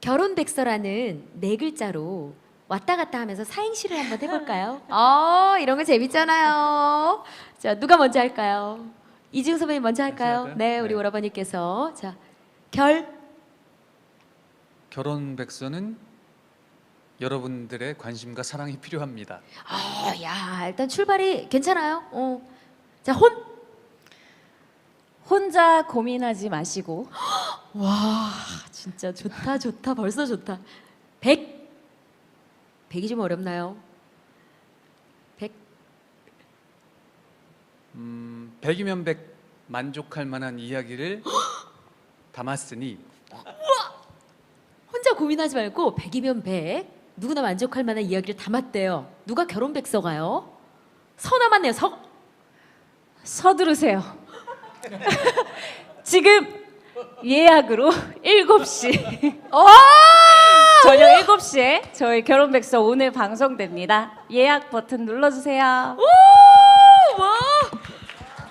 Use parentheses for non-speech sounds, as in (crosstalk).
결혼 백서라는 네 글자로 왔다 갔다 하면서 사행시를 한번 해볼까요? (laughs) 어, 이런 거 재밌잖아요. 자, 누가 먼저 할까요? 이지우 선배님 먼저 할까요? 할까요? 네, 우리 네. 오라버니께서 자, 결 결혼 백서는 여러분들의 관심과 사랑이 필요합니다. 아, 야, 일단 출발이 괜찮아요. 어. 자, 혼. 혼자 고민하지 마시고 (gasps) 와, 진짜 좋다, 좋다. 벌써 좋다. 백. 백이 좀 어렵나요? 백. 음, 백이면 백 만족할 만한 이야기를 (gasps) 담았으니 혼자 고민하지 말고 백이면 백. 누구나 만족할 만한 이야기를 담았대요. 누가 결혼 백서가요? 서 남았네요. 서. 서두르세요. (laughs) 지금 예약으로 (laughs) 7시 저녁 7시에 저희 결혼 백서 오늘 방송됩니다. 예약 버튼 눌러주세요.